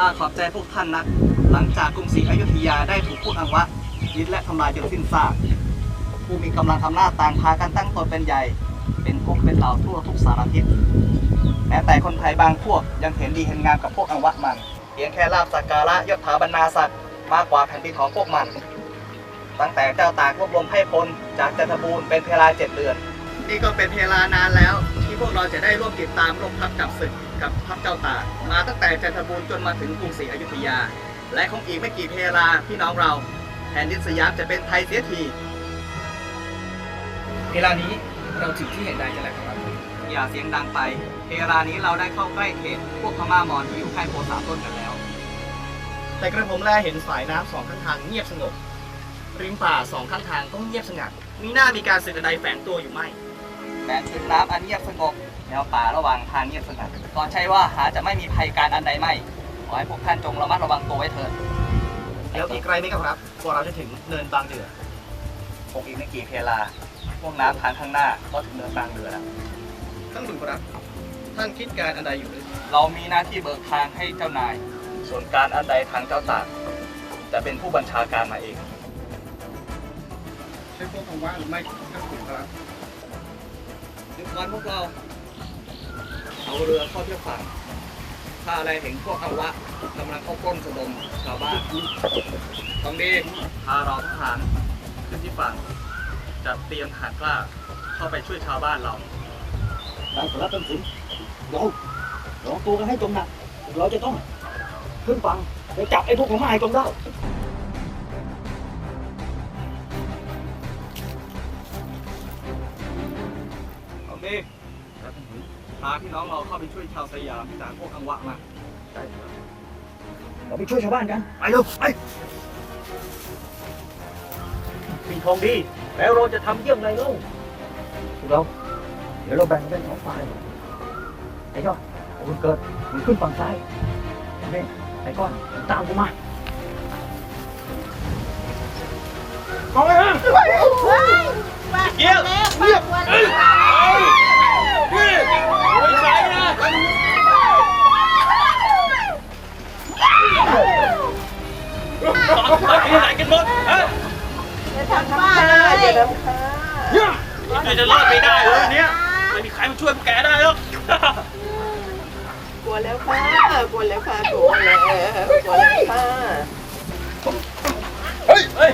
ข้าขอบใจพวกท่านนัก หลังจากกรุงศรีอยุธยาได้ถูกพวกอังวะยึดและทำลายจนสิ้นซากผู้มีกำลังอำนาจต่างพากันตั้งตนเป็นใหญ่ เป็นพวกเป็นเหล่าทั่วทุกสารทิศแม้แต่คนไทยบางพวกยังเห็นดีเห็นงามกับพวกอังวะมันเพียงแค่ลาบสักการะยศถาบรรณาศักดิ์มากกว่าแผ่นดินของพวกมัน ตั้งแต่เจ้าตากรวบรวมให้พลจากจันทบูรณ์เป็นเวลาเจ็ดเดือน นี่ก็เป็นเวลานานแล้วที่พวกเราจะได้ร่วมติดตามรบทัพจับศึก กับทัพเจ้าตากมาตั้งแต่จันทบูรณ์จนมาถึงกรุงศรีอยุธยา และคงอีกไม่กี่เวลาพี่น้องเราแผ่นดินสยามจะเป็นไทยเสียทีเวลานี้เราถึงที่เห็นใดกันแล้วครับอย่าเสียงดังไปเวลานี้เราได้เข้าใกล้เขตพวกพม่ามอญที่อยู่ค่ายโพสามต้นกันแล้ว แต่กระผมแลเห็นสายน้ำสองข้างทางเงียบสงบริมป่าสองข้างทางก็เงียบสงัด มีหน้ามีการสึกใดแฝงตัวอยู่ไม่แม้ถึงน้ำอันเงียบสงบ แนวป่าระหว่างทางเงียบสงัดก็ใช่ว่าหาจะไม่มีภัยการอันใดไม่ขอให้พวกท่านจงระมัดระวังตัวไว้เถิดเดี๋ยวอีกไกลไหมครับกว่าเราจะถึงเนินบางเดือคงอีกไม่กี่เพลา พวกน้ำทางข้างหน้าก็ถึงเนินบางเรือแล้วท่านขุนครับ ท่านคิดการอันใดอยู่หรือเรามีหน้าที่เบิกทางให้เจ้านาย ส่วนการอันใดทางเจ้าตากจะเป็นผู้บัญชาการมาเอง ใช่พวกคำว่าหรือไม่ท่านขุนครับทุกวันพวกเรา เอาเรือเข้าเทียบฝั่งถ้าอะไรเห็นพวกอาวะกำลังเข้าปล้นสะดมชาวบ้านต้องดีพาเราทหารขึ้นที่ฝั่งจัดเตรียมทหารกล้าเข้าไปช่วยชาวบ้านเราได้ขอรับท่านขุนเราลองตัวกันให้จงหนักเราจะต้องขึ้นฝั่งไปจับไอ้พวกของมาให้จงได้ พาพี่น้องเราเข้าไปช่วยชาวสยามจากพวกอังวะมาเราไปช่วยชาวบ้านกัน ไปเร็วไปปีทองดี แล้วเราจะทำเยี่ยมไรเล่าพวกเราเดี๋ยวเราแบ่งกันเป็นสองฝ่ายไอ้ยอดคุณเกิดคุณขึ้นฝั่งซ้ายนี่ไอ้ก้อนตามกูมาก้อนเลยฮะเงียบเงียบ เฮ้ยนี่ไม่ใช่นะไปไหนกันหมดฮะจะทำบ้าเลยนี่จะรอดไปได้เลยเนี่ยไม่มีใครมาช่วยพวกแกได้หรอกกลัวแล้วค่ะกลัวแล้วค่ะกลัวแล้วกลัวแล้วค่ะเฮ้ยเฮ้ย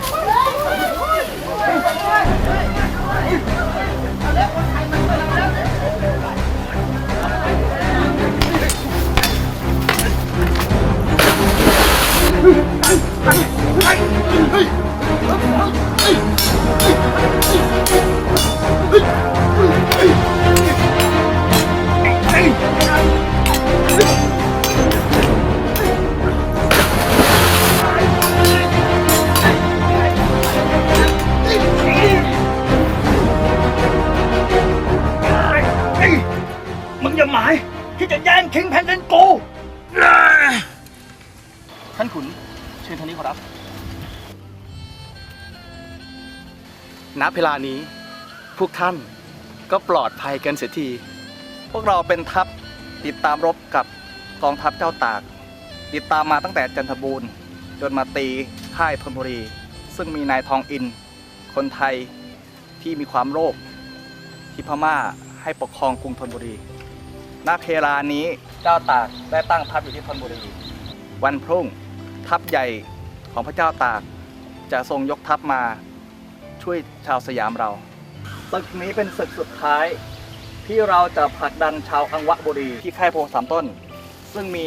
เวลานี้ พวกท่านก็ปลอดภัยกันเสียที พวกเราเป็นทัพติดตามรบกับกองทัพเจ้าตาก ติดตามมาตั้งแต่จันทบูรณ์จนมาตีค่ายธนบุรี ซึ่งมีนายทองอิน คนไทยที่มีความโลภที่พม่าให้ปกครองกรุงธนบุรีณเพลานี้เจ้าตากได้ตั้งทัพอยู่ที่ธนบุรี วันพรุ่งทัพใหญ่ของพระเจ้าตากจะทรงยกทัพมา ช่วยชาวสยามเราศึกนี้เป็นศึกสุดท้าย ที่เราจะผลักดันชาวอังวะบุรีที่ค่ายโพสามต้น ซึ่งมี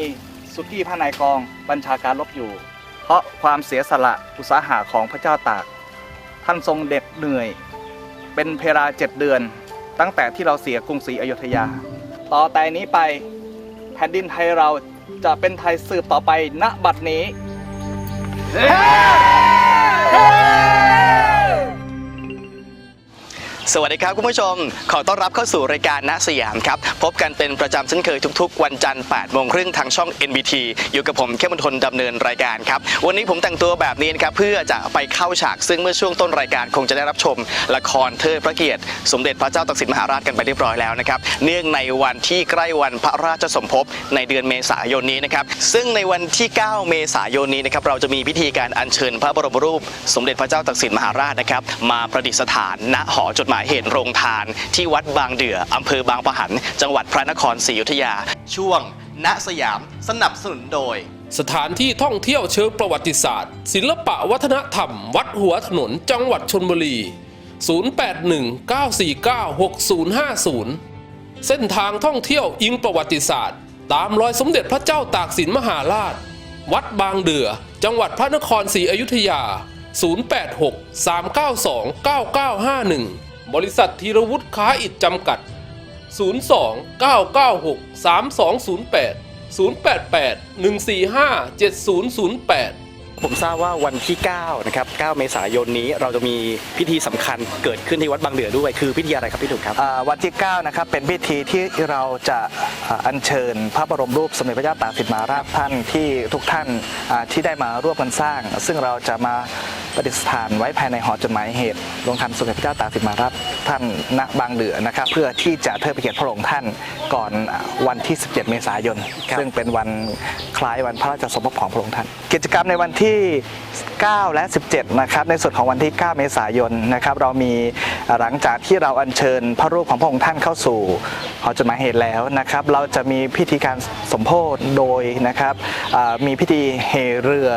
สุกี้พระนายกองบัญชาการรบอยู่ เพราะความเสียสละอุตสาหะของพระเจ้าตาก ท่านทรงเด็ดเหนื่อย เป็นเพลาเจ็ดเดือน ตั้งแต่ที่เราเสียกรุงศรีอยุธยา ต่อแต่นี้ไปแผ่นดินไทยเราจะเป็นไทยสืบต่อไปณบัดนี้ส สวัสดีครับคุณผู้ชม ขอต้อนรับเข้าสู่รายการณสยามครับ พบกันเป็นประจำเช่นเคยทุกๆ วันจันทร์8โมงครึ่งทางช่อง NBT อยู่กับผมเข้มมนทนดำเนินรายการครับ วันนี้ผมแต่งตัวแบบนี้นะครับเพื่อจะไปเข้าฉากซึ่งเมื่อช่วงต้นรายการคงจะได้รับชม ละครเทิดพระเกียรติ สมเด็จพระเจ้าตากสินมหาราชกันไปเรียบร้อยแล้วนะครับเนื่องในวันที่ใกล้วันพระราชสมภพในเดือนเมษายนนี้นะครับซึ่งในวันที่ 9 เมษายนนี้นะครับเราจะมีพิธีการอัญเชิญพระบรมรูป สมเด็จพระเจ้าตากสินมหาราชนะครับมาประดิษฐานณหอจดหมายเหตุโรงทานที่วัดบางเดืออำเภอบางปะหัน จังหวัดพระนครศรีอยุธยา ช่วง ณสยามสนับสนุนโดย สถานที่ท่องเที่ยวเชิงประวัติศาสตร์ ศิลปะวัฒนธรรม วัดหัวถนนจังหวัดชนบุรี 0819496050 เส้นทางท่องเที่ยวอิงประวัติศาสตร์ ตามรอยสมเด็จพระเจ้าตากสินมหาราช วัดบางเดือ จังหวัดพระนครศรีอยุธยา 086-392-9951 บริษัทธีรวุฒิค้าอิฐจำกัด 02 996 3208 088 145 7008 ผมทราบว่าวันที่9นะครับ9เมษายนนี้เราจะมีพิธีสำคัญเกิดขึ้นที่วัดบางเดือด้วยคือพิธีอะไรครับพี่ถุกครับวันที่9นะครับเป็นพิธีที่เราจะอัญเชิญพระบรมรูปสมเด็จพระเจ้าตากสินมหาราชท่านที่ทุกท่านที่ได้มาร่วมกันสร้าง ซึ่งเราจะมาประดิษฐานไว้ภายในหอจดหมายเหตุโรงทานสมเด็จพระเจ้าตากสินมหาราชท่านณบางเดือนะครับเพื่อที่จะเทิดพระเกียรติพระองค์ท่านก่อนวันที่ 17 เมษายน ซึ่งเป็นวันคล้ายวันพระราชสมภพของพระองค์ท่าน กิจกรรมในวันที่ที่ 9 และ 17 นะครับ ในส่วนของวันที่ 9 เมษายนนะครับ เรามีหลังจากที่เราอัญเชิญพระรูปของพระองค์ท่านเข้าสู่หอจดหมายเหตุแล้วนะครับ เราจะมีพิธีการสมโพธิโดยนะครับมีพิธีเฮเรือ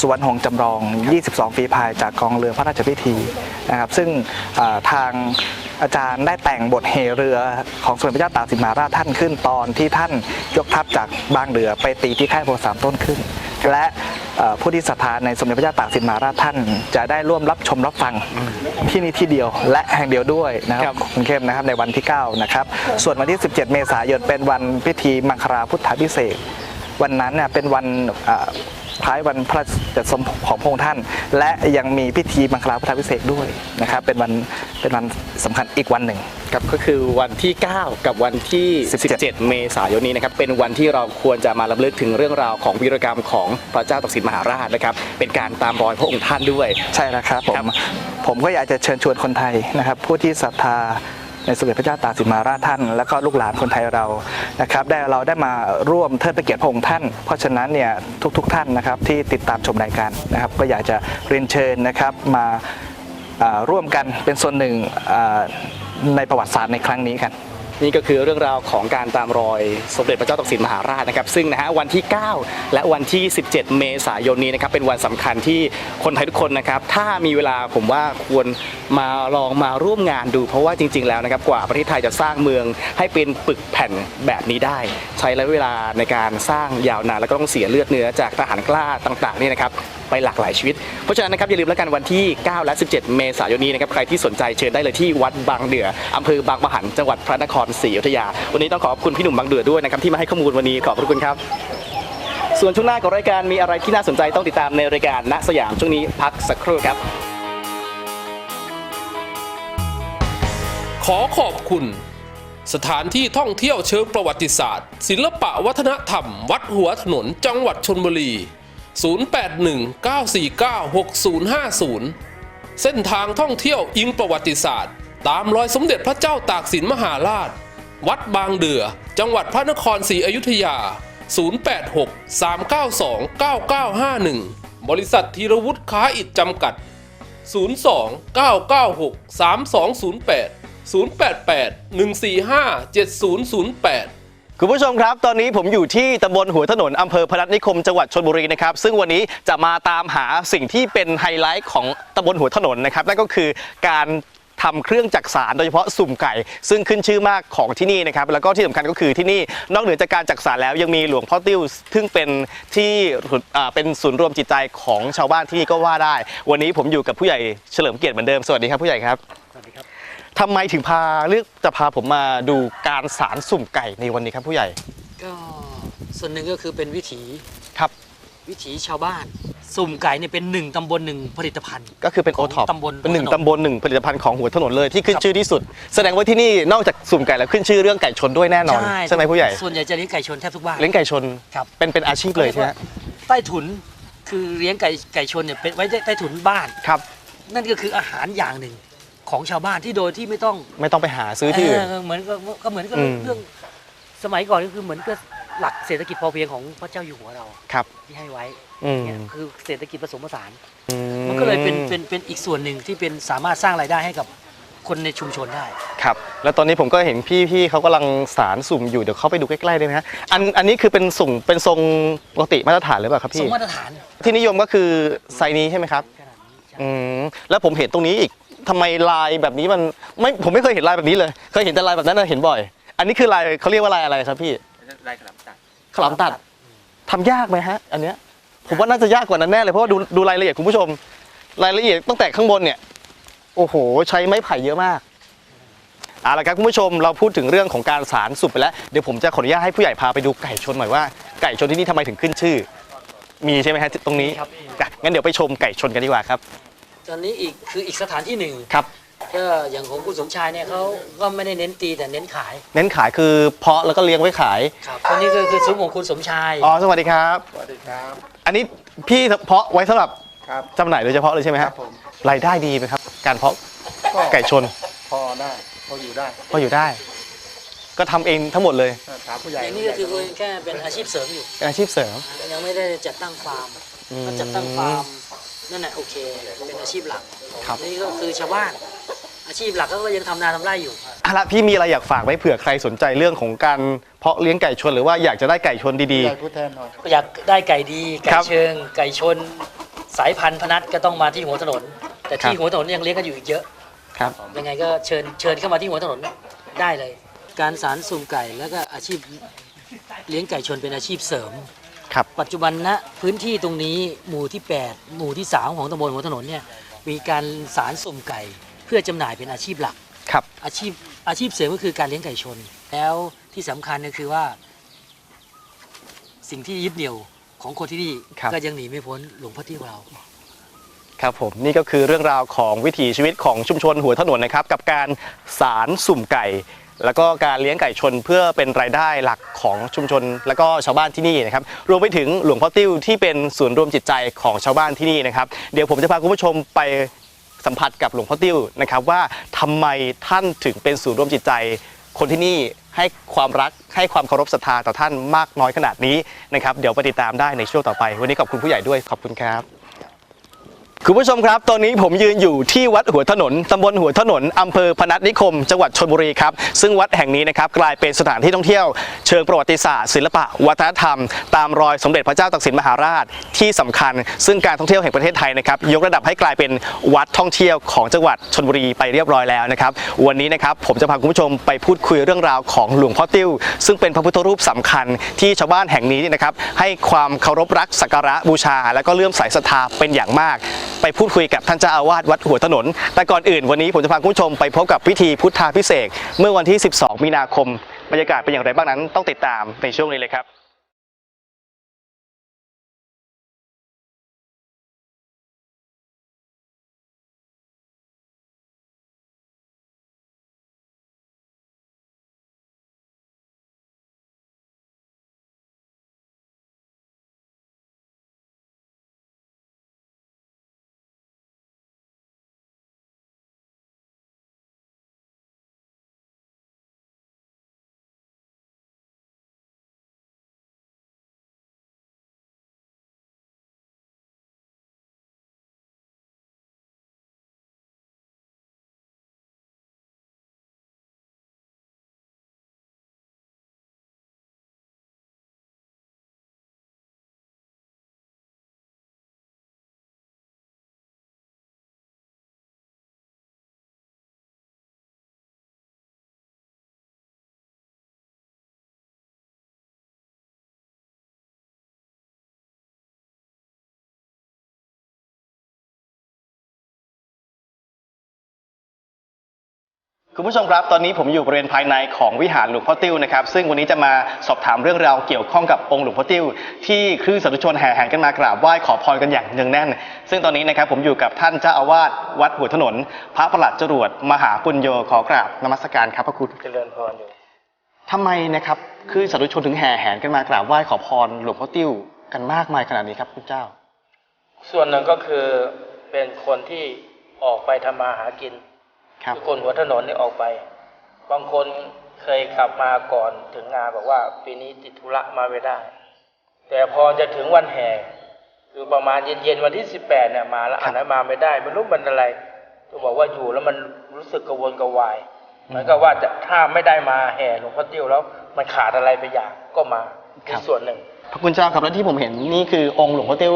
สวนหงส์จำลอง 22 ฝีพายจากกองเรือพระราชพิธีนะครับ ซึ่งทางอาจารย์ได้แต่งบทเฮเรือของสมเด็จพระเจ้าตากสินมหาราชท่านขึ้นตอนที่ท่านยกทัพจากบางเรือไปตีที่ค่ายโพสามต้นขึ้น และ ผู้ที่ศรัทธาในสมเด็จพระเจ้าตากสินมหาราชท่าน จะได้ร่วมรับชมรับฟังที่นี่ที่เดียวและแห่งเดียวด้วยนะคครัรับบคุณเข้มนะครับในวันที่ 9 นะครับ ส่วนวันที่ 17 เมษายนเป็นวันพิธีมังคลาพุทธาพิเศษกวันนั้นเนี่ยเป็นวันเอ่อค ล้ายวันพระราชสมภพของพระองค์ท่าน และยังมีพิธีมังคลาพุทธาพิเศษกด้วยนะครับ เป็นวันเป็นวันสำคัญอีกวันหนึ่ง ครับก็คือวันที่ 9 กับวันที่ 17 17เมษายนนี้นะครับเป็นวันที่เราควรจะมาลํลึกถึงเรื่องราวของวีรกรรมของพระเจ้าตากสินมหาราชนะครับ เป็นการตามรอยพระองค์ท่านด้วย ใช่แล้วครับผครัมบผมก็อยากจะเชิญชวนคนไทยนะครับ ผู้ที่ศรัทธา ในสมเด็จพระเจ้าตากสินมหาราชท่าน และก็ลูกหลานคนไทยเรานะครับได้เราได้มาร่วมเทิดพระเกียรติพระองค์ท่าน เพราะฉะนั้นเนี่ยทุกๆทท่านนะครับที่ติดตามชมรายการนะครับ ก็อยากจะเรียนเชิญนะครับมาร่วมกันเป็นส่วนหนึ่งในประวัติศาสตร์ในครั้งนี้กันนี่ก็คือเรื่องราวของการตามรอยสมเด็จพระเจ้าตากสินมหาราชนะครับซึ่งนะฮะวันที่ 9 และวันที่ 17 เมษายนนี้นะครับเป็นวันสำคัญที่คนไทยทุกคนนะครับถ้ามีเวลาผมว่าควรมาลองมาร่วมงานดู เพราะว่าจริง ๆ แล้วนะครับกว่าประเทศไทยจะสร้างเมืองให้เป็นปึกแผ่นแบบนี้ได้ ใช้ระยะเวลาในการสร้างยาวนานแล้วก็ต้องเสียเลือดเนื้อจากทหารกล้าต่างๆนี่นะครับไปหลากหลายชีวิต เพราะฉะนั้นนะครับอย่าลืมแล้วกันวันที่ 9 และ 17 เมษายนนี้นะครับใครที่สนใจเชิญได้เลยที่วัดบางเดืออำเภอบางปะหันจังหวัดพระนครศรีอยุธยา วันนี้ต้องขอบคุณพี่หนุ่มบางเดือด้วยนะครับที่มาให้ข้อมูลวันนี้ขอบพระคุณครับ ส่วนช่วงหน้าของรายการมีอะไรที่น่าสนใจต้องติดตามในรายการณสยามช่วงนี้พักสักครู่ครับ ขอขอบคุณ สถานที่ท่องเที่ยวเชิงประวัติศาสตร์ ศิลปะวัฒนธรรม วัดหัวถนนจังหวัดชนบุรี 0819496050 เส้นทางท่องเที่ยวอิงประวัติศาสตร์ ตามรอยสมเด็จพระเจ้าตากสินมหาราช วัดบางเดือ จังหวัดพระนครศรีอยุธยา 086-392-9951 บริษัทธีรวุฒิค้าอิฐจำกัด 02 996 3208 088 145 7008คุณผู้ชมครับ ตอนนี้ผมอยู่ที่ตำบลหัวถนนอำเภอพนัสนิคมจังหวัดชนบุรีนะครับ ซึ่งวันนี้จะมาตามหาสิ่งที่เป็นไฮไลท์ของตำบลหัวถนนนะครับนั่นก็คือการทำเครื่องจักสารโดยเฉพาะสุ่มไก่ ซึ่งขึ้นชื่อมากของที่นี่นะครับ แล้วก็ที่สำคัญก็คือที่นี่นอกเหนือจากการจักสารแล้วยังมีหลวงพ่อติ้วซึ่งเป็นที่อ่าเป็นศูนย์รวมจิตใจของชาวบ้านที่นี่ก็ว่าได้ วันนี้ผมอยู่กับผู้ใหญ่เฉลิมเกียรติเหมือนเดิมสวัสดีครับผู้ใหญ่ครับ ทำไมถึงพาเลือกจะพาผมมาดูการสารสุ่มไก่ในวันนี้ครับผู้ใหญ่ก็ส่วนหนึ่งก็คือเป็นวิถีครับ วิถีชาวบ้าน สุ่มไก่เนี่ยเป็นหนึ่งตำบลหนึ่งผลิตภัณฑ์ ก็คือเป็นโอท็อปตำบลเป็นหนึ่งหัวถนนตำบลหนึ่งผลิตภัณฑ์ของหัวถนนเลยที่ขึ้นครับชื่อที่สุด แสดงว่าที่นี่นอกจากสุ่มไก่แล้วขึ้นชื่อเรื่องไก่ชนด้วยแน่นอนใช่ไหมผู้ใหญ่ส่วนใหญ่จะเลี้ยงไก่ชนแทบทุกบ้าน เลี้ยงไก่ชนครับ เป็นเป็นอาชีพเลยใช่ไหมใต้ถุนคือเลี้ยงไก่ไก่ชนเนี่ยเป็นไว้ใต้ถุนบ้าน ครับ นั่นก็คืออาหารอย่างหนึ่ง ของชาวบ้านที่โดยที่ไม่ต้องไม่ต้องไปหาซื้อที่อื่น เเหมือนกับก็เหมือนกับอืม เรื่องสมัยก่อนก็คือเหมือนกับหลักเศรษฐกิจพอเพียงของพระเจ้าอยู่หัวเราครับ ที่ให้ไว้อืมเนี่ยคือเศรษฐกิจผสมผสานอืมันก็เลยเป็นเป็นเป็นอีกส่วนหนึ่งที่เป็นสามารถสร้างรายได้ให้กับคนในชุมชนได้ ครับ แล้วตอนนี้ผมก็เห็นพี่พี่เขากำลังสารสุ่มอยู่เดี๋ยวเข้าไปดูใกล้ๆได้ไหมฮะอันอันนี้คือเป็นสุ่มเป็นทรงปกติมาตรฐานหรือเปล่าครับสพี่มมาตรฐานที่นิยมก็คือไซส์นี้ใช่ไหมครับขนาดนี้ใช่อืมแล้วผมเห็นตรงนี้อีก ทำไมลายแบบนี้มันไม่ผมไม่เคยเห็นลายแบบนี้เลย เคยเห็นแต่ลายแบบนั้นนะเห็นบ่อย อันนี้คือลายเขาเรียกว่าลายอะไรครับพี่ได้ขนมตัดขลามตัดทำยากไหมฮะ อันเนี้ยผมว่าน่าจะยากกว่านั้นแน่เลยเพราะว่าดูดูรายละเอียดคุณผู้ชม รายละเอียดตั้งแต่ข้างบนเนี่ย โอ้โห ใช้ไม้ไผ่เยอะมากเอาละครับคุณผู้ชมเราพูดถึงเรื่องของการสารสุปไปแล้วเดี๋ยวผมจะขออนุญาตให้ผู้ใหญ่พาไปดูไก่ชนหน่อยว่าไก่ชนที่นี่ทำไมถึงขึ้นชื่อ มีใช่ไหมฮะตรงนี้ครับอะงั้นเดี๋ยวไปชมไก่ชนกันดีกว่าครับ ตอนนี้อีกคืออีกสถานที่หนึ่งครับก็อย่างของคุณสมชายเนี่ยเขาก็ไม่ได้เน้นตีแต่เน้นขายเน้นขายคือเพาะแล้วก็เลี้ยงไว้ขายครับตอนนี้คือคือซุ้มของคุณสมชายอ๋อสวัสดีครับ สวัสดีครับ อันนี้พี่เพาะไว้สำหรับครับ จำหน่ายโดยเฉพาะเลยใช่ไหมคครัรับบผมรายได้ดีไหมครับ การเพาะก็ไก่ชนพอได้ พออยู่ได้พออยู่ได้ ก็ทำเองทั้งหมดเลยถามผู้ใหญ่อย่างนี้ก็คือแค่เป็นอาชีพเสริมอยู่ เป็นอาชีพเสริม ยังไม่ได้จัดตั้งฟาร์มอืมถ้าจัดตั้งฟาร์ม นั่นแหละโอเค เป็นอาชีพหลักครับ นี่ก็คือชาวบ้าน อาชีพหลักก็ยังทำนาทำไร่อยู่ อะละพี่มีอะไรอยากฝากไว้เผื่อใครสนใจเรื่องของการเพาะเลี้ยงไก่ชนหรือว่าอยากจะได้ไก่ชนดีใหญ่ผู้แทนหน่อยก็อยากได้ไก่ดี ไก่ครับเชิง ไก่ชน สายพันธุ์พนัทก็ต้องมาที่หัวถนน แต่ที่ครับหัวถนนยังเลี้ยงกันอยู่อีกเยอะ ๆ ครับ ยังไงก็เชิญเชิญเข้ามาที่หัวถนนได้เลย การสารสุ่มไก่แล้วก็อาชีพเลี้ยงไก่ชนเป็นอาชีพเสริม ครับ ปัจจุบันณพื้นที่ตรงนี้หมู่ที่ 8 หมู่ที่ 3 ของตำบลหัวถนนเนี่ยมีการสารสุ่มไก่เพื่อจำหน่ายเป็นอาชีพหลัก ครับ อาชีพอาชีพเสริมก็คือการเลี้ยงไก่ชน แล้วที่สำคัญก็คือว่า สิ่งที่ยึดเหนี่ยวของคนที่นี่ครับ ก็ยังหนีไม่พ้นหลวงพ่อที่เรา ครับผมนี่ก็คือเรื่องราวของวิถีชีวิตของชุมชนหัวถนนนะครับ กับการสารสุ่มไก่ แล้วก็การเลี้ยงไก่ชนเพื่อเป็นรายได้หลักของชุมชน แล้วก็ชาวบ้านที่นี่นะครับรวมไปถึงหลวงพ่อติ้วที่เป็นศูนย์รวมจิตใจของชาวบ้านที่นี่นะครับเดี๋ยวผมจะพาคุณผู้ชมไปสัมผัสกับหลวงพ่อติ้วนะครับว่าทำไมท่านถึงเป็นศูนย์รวมจิตใจ คนที่นี่ให้ความรักให้ความเคารพศรัทธาต่อท่านมากน้อยขนาดนี้นะครับเดี๋ยวไปติดตามได้ในช่วงต่อไป วันนี้ขอบคุณผู้ใหญ่ด้วยขอบคุณครับ คุณผู้ชมครับ ตอนนี้ผมยืนอยู่ที่วัดหัวถนนตำบลหัวถนนอำเภอพนัสนิคม จังหวัดชลบุรีครับ ซึ่งวัดแห่งนี้นะครับกลายเป็นสถานที่ท่องเที่ยว เชิงประวัติศาสตร์ศิลปะ วัฒนธรรม ตามรอยสมเด็จพระเจ้าตากสินมหาราชที่สำคัญ ซึ่งการท่องเที่ยวแห่งประเทศไทยนะครับยกระดับให้กลายเป็นวัดท่องเที่ยวของจังหวัดชลบุรีไปเรียบร้อยแล้วนะครับวันนี้นะครับผมจะพาคุณผู้ชมไปพูดคุยเรื่องราวของหลวงพ่อติ้ว ซึ่งเป็นพระพุทธรูปสำคัญที่ชาวบ้านแห่งนี้นะครับให้ความเคารพรักสักการะบูชา และก็เลื่อมใสศรัทธาเป็นอย่างมากไปพูดคุยกับท่านเจ้าอาวาสวัดหัวถนน แต่ก่อนอื่นวันนี้ผมจะพาคุณผู้ชมไปพบกับพิธีพุทธาพิเศษเมื่อวันที่ 12 มีนาคมบรรยากาศเป็นอย่างไรบ้างนั้นต้องติดตามในช่วงนี้เลยครับ คุณผู้ชมครับ ตอนนี้ผมอยู่บริเวณภายในของวิหารหลวงพ่อติ้วนะครับ ซึ่งวันนี้จะมาสอบถามเรื่องราวเกี่ยวข้องกับองค์หลวงพ่อติ้ว ที่คลื่นสาธุชนแห่แหนกันมากราบไหว้ขอพรกันอย่างเนืองแน่น ซึ่งตอนนี้นะครับผมอยู่กับท่านเจ้าอาวาสวัดหัวถนน พระประหลัดจรวดมหาปุญโยขอกราบนมัสการครับพระคุณเจริญพรอยู่ทำไมนะครับคลื่นสาธุชนถึงแห่แหนกันมากราบไหว้ขอพรหลวงพ่อติ้วกันมากมายขนาดนี้ครับคุณเจ้า ส่วนหนึ่งก็คือเป็นคนที่ออกไปทำมาหากิน ครับอคนหัวถนนนี่ออกไป บางคนเคยขับมาก่อนถึงงานบอกว่า ปีนี้ติดธุระมาไม่ได้ แต่พอจะถึงวันแห่คือประมาณเย็นๆวันที่สิบแปดเนี่ยมาแล้วอันนั้นมาไม่ได้ไม่รู้มันอะไรจะบอกว่าอยู่แล้วมันรู้สึกกระวนกระวายเหมือนกับว่าจะถ้าไม่ได้มาแห่หลวงพ่อติ้วแล้ว มันขาดอะไรไปอย่างก็มาครัในบส่วนหนึ่งพระคุณเจ้าครับและที่ผมเห็นนี่คือองค์หลวงพ่อติ้ว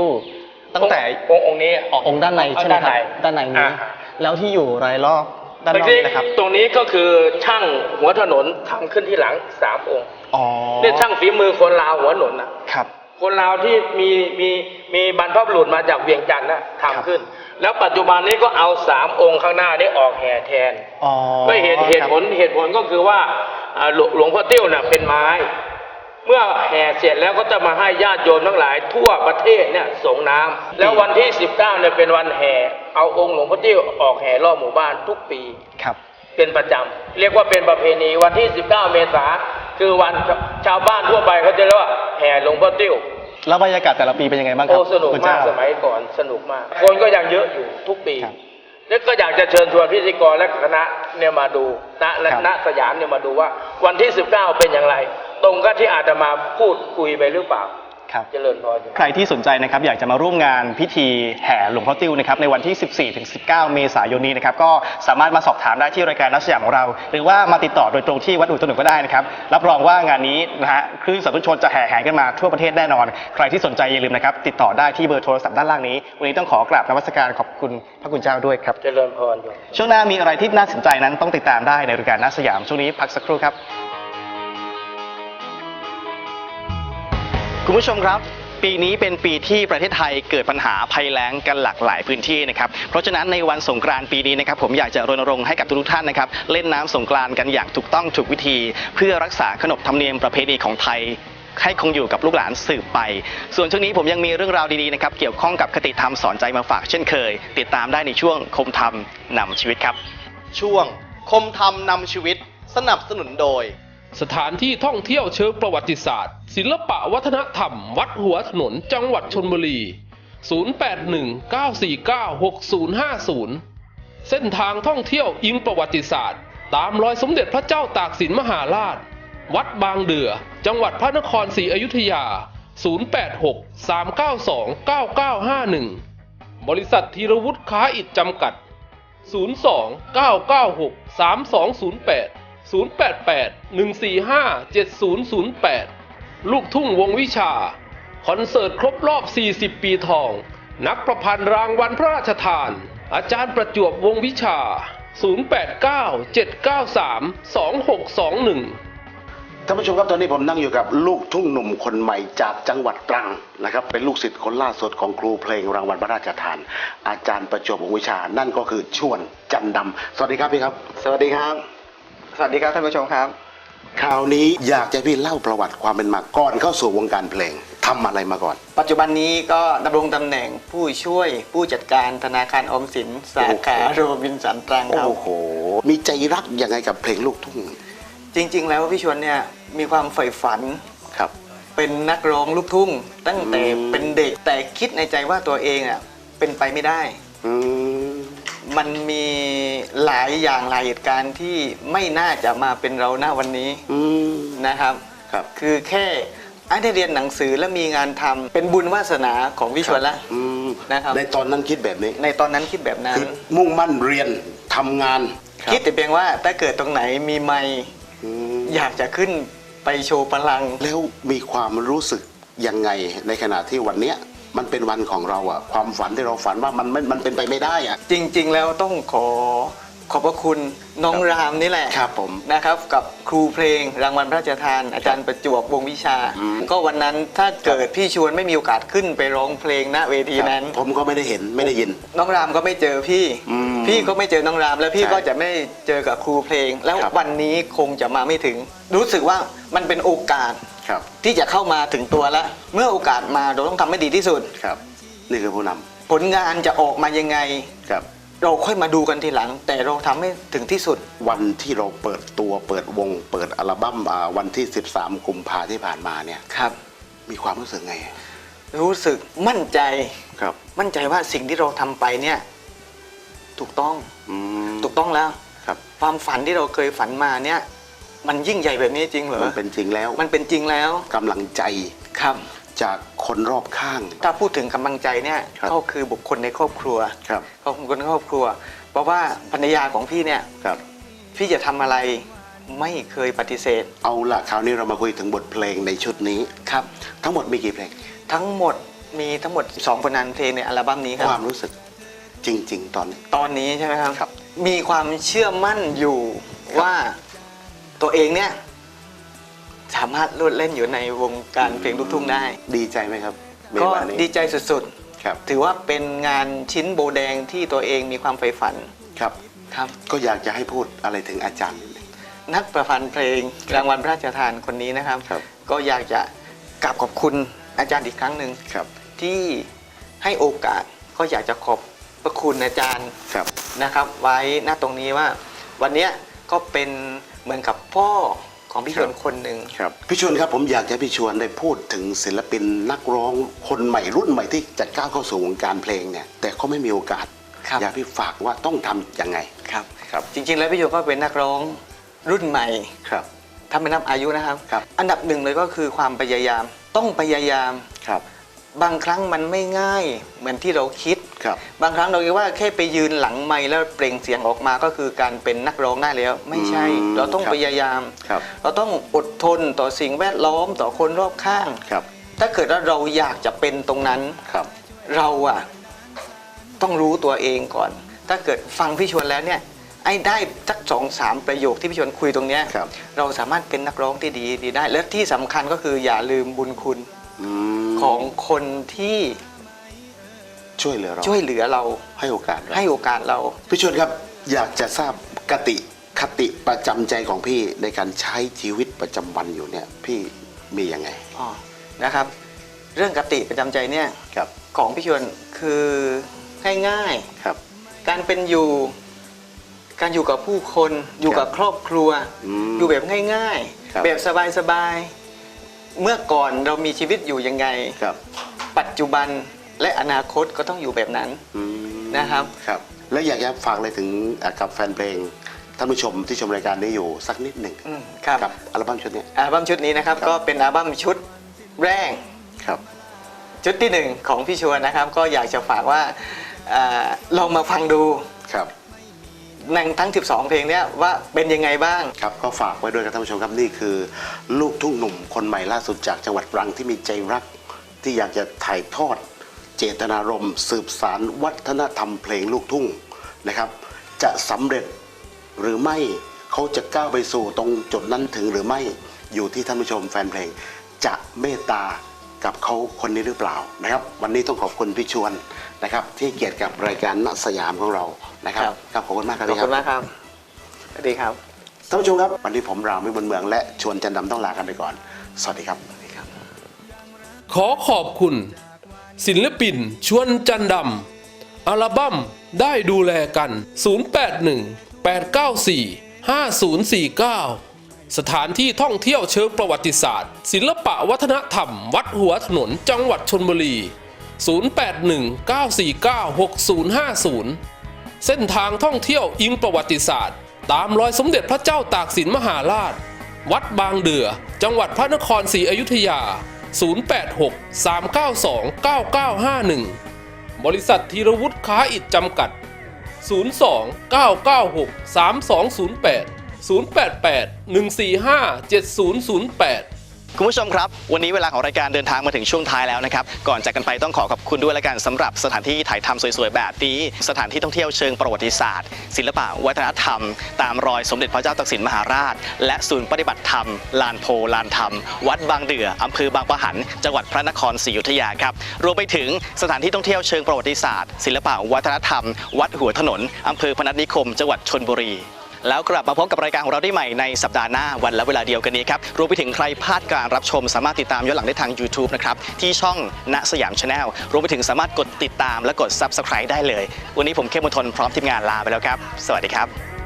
ตั้งแต่องค์องค์นี้อ๋อองค์ด้านในใช่ไหมครับด้าด้านนในในนี้อ่าฮะแล้วที่อยู่รายรอบ ด้านนอกนี่นะครับ ตรงนี้ก็คือช่างหัวถนนทำขึ้นที่หลังสามองค์อ๋อเนี่ยช่างฝีมือคนลาวหัวถนนนะครับ คนลาวที่มีมีมีบรรพบุรุษมาจากเวียงจันทร์นะทำขึ้น แล้วปัจจุบันนี้ก็เอาสามองค์ข้างหน้านี้ออกแห่แทนอ๋อก็เหตุเหตุผลเหตุผลก็คือว่าอ่าหลวงหลวงพ่อเตี้ยวน่ะเป็นไม้เมื่อแห่เสร็จแล้วก็จะมาให้ญาติโยมทั้งหลายทั่วประเทศเนี่ยส่งน้ำแล้ววันที่ 19เนี่ยเป็นวันแห่เอาองค์หลวงพ่อเตี้ยวออกแห่รอบหมู่บ้านทุกปีครับ เป็นประจำเรียกว่าเป็นประเพณีวันที่ 19 เมษาคือวันชาวบ้านทั่วไปเขาจะเรียกว่าแห่หลวงพ่อติ้วแล้วบรรยากาศแต่ละปีเป็นยังไงบ้างครัโอ้สนุกคุณมากเจ้สมัยก่อนสนุกมาก คนก็ยังเยอะอยู่ทุกปีครับแล้วก็อยากจะเชิญชวนพิธีกรและคณะเนี่ยมาดูณและครับณสยามเนี่ยมาดูว่า วันที่ 19 เป็นอย่างไร ตรงกับที่อาจจะมาพูดคุยไปหรือเปล่าครับเจริญพรอยู่ใครที่สนใจนะครับอยากจะมาร่วมงานพิธีแห่หลวงพ่อติ้วนะครับในวันที่ 14ถึง19 เมษายนนี้นะครับก็สามารถมาสอบถามได้ที่รายการนักสยามของเรา หรือว่ามาติดต่อโดยตรงที่วัดอุตนุก็ได้นะครับรับรองว่างานนี้นะฮะคลื่นสาธุชนจะแห่แหนกันมาทั่วประเทศแน่นอน ใครที่สนใจอย่าลืมนะครับติดต่อได้ที่เบอร์โทรศัพท์ด้านล่างนี้ วันนี้ต้องขอกราบนมัสการขอบคุณพระคุณเจ้าด้วยครับเจริญพรอยู่ช่วงหน้ามีอะไรที่น่าสนใจนั้นต้องติดตามได้ในรายการนักสยามช่วงนี้พักสักครู่ครับ คุณผู้ชมครับ ปีนี้เป็นปีที่ประเทศไทยเกิดปัญหาภัยแล้งกันหลากหลายพื้นที่นะครับเพราะฉะนั้นในวันสงกรานต์ปีนี้นะครับผมอยากจะรณรงค์ให้กับทุกท่านนะครับเล่นน้ำสงกรานต์กันอย่างถูกต้องถูกวิธี เพื่อรักษาขนบธรรมเนียมประเพณีของไทยให้คงอยู่กับลูกหลานสืบไป ส่วนช่วงนี้ผมยังมีเรื่องราวดีๆนะครับเกี่ยวข้องกับคติธรรมสอนใจมาฝากเช่นเคย ติดตามได้ในช่วงคมธรรมนำชีวิตครับ ช่วงคมธรรมนำชีวิต สนับสนุนโดย สถานที่ท่องเที่ยวเชิงประวัติศาสตร์ ศิลปะวัฒนธรรม วัดหัวถนนจังหวัดชนบุรี 0819496050 เส้นทางท่องเที่ยวอิงประวัติศาสตร์ ตามรอยสมเด็จพระเจ้าตากสินมหาราช วัดบางเดือ จังหวัดพระนครศรีอยุธยา 086-392-9951 บริษัทธีรวุฒิค้าอิฐจำกัด 02-996-3208 088 145 7008 ลูกทุ่งวงวิชา คอนเสิร์ตครบรอบ 40 ปีทอง นักประพันธ์รางวัลพระราชทาน อาจารย์ประจวบวงวิชา 089 793 2621ท่านผู้ชมครับตอนนี้ผมนั่งอยู่กับลูกทุ่งหนุ่มคนใหม่จากจังหวัดตรังนะครับ เป็นลูกศิษย์คนล่าสุดของครูเพลงรางวัลพระราชทาน อาจารย์ประจวบวงศ์วิชา นั่นก็คือชวนจันดำสวัสดีครับพี่ครับ สวัสดีครับ สวัสดีครับท่านผู้ชมครับ คราวนี้อยากจะให้พี่เล่าประวัติความเป็นมาก่อนเข้าสู่วงการเพลงทำอะไรมาก่อน ปัจจุบันนี้ก็ดำรงตำแหน่งผู้ช่วยผู้จัดการธนาคารออมสินสาขาโรบินสันตรังครับ โอ้โห มีใจรักยังไงกับเพลงลูกทุ่งจริง ๆ แล้วพี่ชวนเนี่ยมีความใฝ่ฝันครับ เป็นนักร้องลูกทุ่ง ตั้งแต่อืมเป็นเด็กแต่คิดในใจว่าตัวเองอะเป็นไปไม่ได้ อืม มันมีหลายอย่างหลายเหตุการณ์ที่ไม่น่าจะมาเป็นเราหน้าวันนี้อืมนะครับ ครับ คือแค่ไอ้ได้เรียนหนังสือและมีงานทำเป็นบุญวาสนาของพี่ชวนละ อืมนะครับ ในตอนนั้นคิดแบบนี้ในตอนนั้นคิดแบบนั้น คือมุ่งมั่นเรียนทำงานคิดแต่เพียงว่าถ้าเกิดตรงไหนมีไมค์อืมอยากจะขึ้นไปโชว์พลัง แล้วมีความรู้สึกยังไงในขณะที่วันเนี้ย มันเป็นวันของเราอะความฝันที่เราฝันว่ามันมันมันเป็นไปไม่ได้อะ จริงๆ แล้วต้องขอขอบพระคุณน้องรามนี่แหละครับผมนะครับ กับครูเพลงรางวัลพระราชทาน อาจารย์ประจวบวงวิชาก็วันนั้นถ้าเกิดพี่ชวนไม่มีโอกาสขึ้นไปร้องเพลงณเวทีนั้น ผมก็ไม่ได้เห็นไม่ได้ยิน น้องรามก็ไม่เจอพี่ อืมพี่ก็ไม่เจอน้องราม แล้วพี่ใช่ก็จะไม่เจอกับครูเพลง แล้วครับวันนี้คงจะมาไม่ถึง รู้สึกว่ามันเป็นโอกาส ครับที่จะเข้ามาถึงตัวแล้ว เมื่อโอกาสมาเราต้องทำให้ดีที่สุด ครับ นี่คือผู้นำผลงานจะออกมายังไง ครับ เราค่อยมาดูกันทีหลัง แต่เราทำให้ถึงที่สุด วันที่เราเปิดตัวเปิดวง เปิดอัลบั้มอ่าวันที่ 13กุมภาที่ผ่านมาเนี่ย ครับ มีความรู้สึกไง รู้สึกมั่นใจ ครับ มั่นใจว่าสิ่งที่เราทำไปเนี่ย ถูกต้อง อืมถูกต้องแล้ว ครับ ความฝันที่เราเคยฝันมาเนี่ย มันยิ่งใหญ่แบบนี้จริงเหรอมันเป็นจริงแล้วมันเป็นจริงแล้วกำลังใจครับ จากคนรอบข้าง ถ้าพูดถึงกำลังใจเนี่ยครับก็คือบุคคลในครอบครัวครับก็คือคนในครอบครัว เพราะว่าภรรยาของพี่เนี่ยครับ พี่จะทำอะไรไม่เคยปฏิเสธ เอาละคราวนี้เรามาคุยถึงบทเพลงในชุดนี้ครับ ทั้งหมดมีกี่เพลง ทั้งหมดมีทั้งหมด2ผลงานเพลงในอัลบั้มนี้ครัความบรู้สึกจริง ๆ ตอนนี้ตอนนี้ใช่ไหมครับครับมีความเชื่อมั่นอยู่ว่า ตัวเองเนี่ย สามารถโลดเล่นอยู่ในวงการเพลงลูกทุ่งได้ ดีใจไหมครับในก็วันนี้ดีใจสุดครับ ๆ ถือว่าเป็นงานชิ้นโบแดงที่ตัวเองมีความใฝ่ฝันครับ ครับ ก็อยากจะให้พูดอะไรถึงอาจารย์นิดนึงนักประพันธ์เพลงรางวัลพระราชทานคนนี้นะครับ ครับ ก็อยากจะกราบขอบคุณอาจารย์อีกครั้งหนึ่งครับ ที่ให้โอกาสก็อยากจะขอบพระคุณอาจารย์ครับ นะครับ ไว้ณตรงนี้ว่าวันเนี้ย ก็เป็นเหมือนกับพ่อของพี่ชนคนหนึ่ง ครับ พี่ชวนครับผมอยากจะให้พี่ชวนได้พูดถึงศิลปินนักร้องคนใหม่รุ่นใหม่ที่จะก้าวเข้าสู่วงการเพลงเนี่ย แต่เขาไม่มีโอกาส ครับ อยากพี่ฝากว่าต้องทำยังไง ครับ ครับ จริง ๆ แล้วพี่โยก็เป็นนักร้องรุ่นใหม่ ครับ ถ้าไม่นับอายุนะครับ ครับ อันดับหนึ่งเลยก็คือความพยายาม ต้องพยายาม ครับ บางครั้งมันไม่ง่ายเหมือนที่เราคิด ครับ บางครั้งเราคิดว่าแค่ไปยืนหลังไมค์แล้วเปล่งเสียงออกมาก็คือการเป็นนักร้องได้แล้ว ไม่ใช่ อืมเราต้องครับพยายาม ครับ เราต้องอดทนต่อสิ่งแวดล้อมต่อคนรอบข้าง ครับถ้าเกิดว่าเราอยากจะเป็นตรงนั้น ครับ เราอะต้องรู้ตัวเองก่อน ถ้าเกิดฟังพี่ชวนแล้วเนี่ย ไอ้ได้สักสองสามประโยคที่พี่ชวนคุยตรงเนี้ยครับ เราสามารถเป็นนักร้องที่ดีดีได้ และที่สำคัญก็คืออย่าลืมบุญคุณอืม ของคนที่ ช่วยเหลือเราช่วยเหลือเราให้โอกาสเราให้โอกาสเรา พี่ชวนครับอยากจะทราบกติคติประจำใจของพี่ในการใช้ชีวิตประจำวันอยู่เนี่ย พี่มียังไงอ๋อนะครับ เรื่องกติประจำใจเนี่ยครับของพี่ชวนคือง่ายครับๆการเป็นอยู่ การอยู่กับผู้คนอยู่กับครอบครัวอืมอยู่แบบง่ายครับๆแบบสบายๆเมื่อก่อนเรามีชีวิตอยู่ยังไงครับปัจจุบัน และอนาคตก็ต้องอยู่แบบนั้น อืมนะครับ ครับ แล้วอยากจะฝากอะไรถึงอะกับแฟนเพลงท่านผู้ชมที่ชมรายการนี้อยู่สักนิดหนึ่งอืมครับ กับอัลบั้มชุดเนี้ย อัลบั้มชุดนี้นะครับ ครับ ก็เป็นอัลบั้มชุดแรก ครับ ชุดที่หนึ่งของพี่ชวนนะครับ ก็อยากจะฝากว่าอ่าลองมาฟังดูครับ ในทั้ง 12 เพลงเนี้ยว่าเป็นยังไงบ้าง ครับก็ฝากไว้ด้วยครับท่านผู้ชมครับนี่คือ ลูกทุ่งหนุ่มคนใหม่ล่าสุดจากจังหวัดตรังที่มีใจรักที่อยากจะถ่ายทอด เจตนารมณ์สืบสารวัฒนธรรมเพลงลูกทุ่งนะครับ จะสำเร็จหรือไม่เขาจะก้าวไปสู่ตรงจุดนั้นถึงหรือไม่อยู่ที่ท่านผู้ชมแฟนเพลง จะเมตตากับเขาคนนี้หรือเปล่านะครับ วันนี้ต้องขอบคุณพี่ชวนนะครับ ที่ให้เกียรติกับรายการณสยามของเรานะครับครับ ครับขอบคุณมากครับขอบพี่คคุรับณมากครับ สวัสดีครับ ท่านผู้ชมครับ วันนี้ผมรามวิบลเมือง และชวนจันดำต้องลากันไปก่อน สวัสดีครับ ขอขอบคุณ ศิลปินชวนจันดำ อัลบั้มได้ดูแลกัน 081 894 5049 สถานที่ท่องเที่ยวเชิงประวัติศาสตร์ ศิลปะวัฒนธรรม วัดหัวถนนจังหวัดชนบุรี 081 949 6050 เส้นทางท่องเที่ยวอิงประวัติศาสตร์ ตามรอยสมเด็จพระเจ้าตากสินมหาราช วัดบางเดือ จังหวัดพระนครศรีอยุธยา 086 392 9951 บริษัทธีรวุฒิค้าอิฐจำกัด 02 996 3208 088 145 7008 คุณผู้ชมครับ วันนี้เวลาของรายการเดินทางมาถึงช่วงท้ายแล้วนะครับ ก่อนจากกันไปต้องขอขอบคุณด้วยละกันสำหรับสถานที่ถ่ายทำสวยๆแบบนี้ สถานที่ท่องเที่ยวเชิงประวัติศาสตร์ ศิลปะวัฒนธรรม ตามรอยสมเด็จพระเจ้าตากสินมหาราช และศูนย์ปฏิบัติธรรม ลานโพลานธรรม วัดบางเดืออำเภอบางปะหัน จังหวัดพระนครศรีอยุธยาครับ รวมไปถึงสถานที่ท่องเที่ยวเชิงประวัติศาสตร์ ศิลปะวัฒนธรรม วัดหัวถนนอำเภอพนัสนิคม จังหวัดชนบุรี แล้วกลับมาพบกับรายการของเราได้ใหม่ในสัปดาห์หน้าวันและเวลาเดียวกันนี้ครับรวมไปถึงใครพลาดการรับชม สามารถติดตามย้อนหลังได้ทาง YouTube นะครับที่ช่องณสยามชาแนลรวมไปถึงสามารถกดติดตามและกด Subscribe ได้เลย วันนี้ผมเข้มมนทนพร้อมทีมงานลาไปแล้วครับ สวัสดีครับ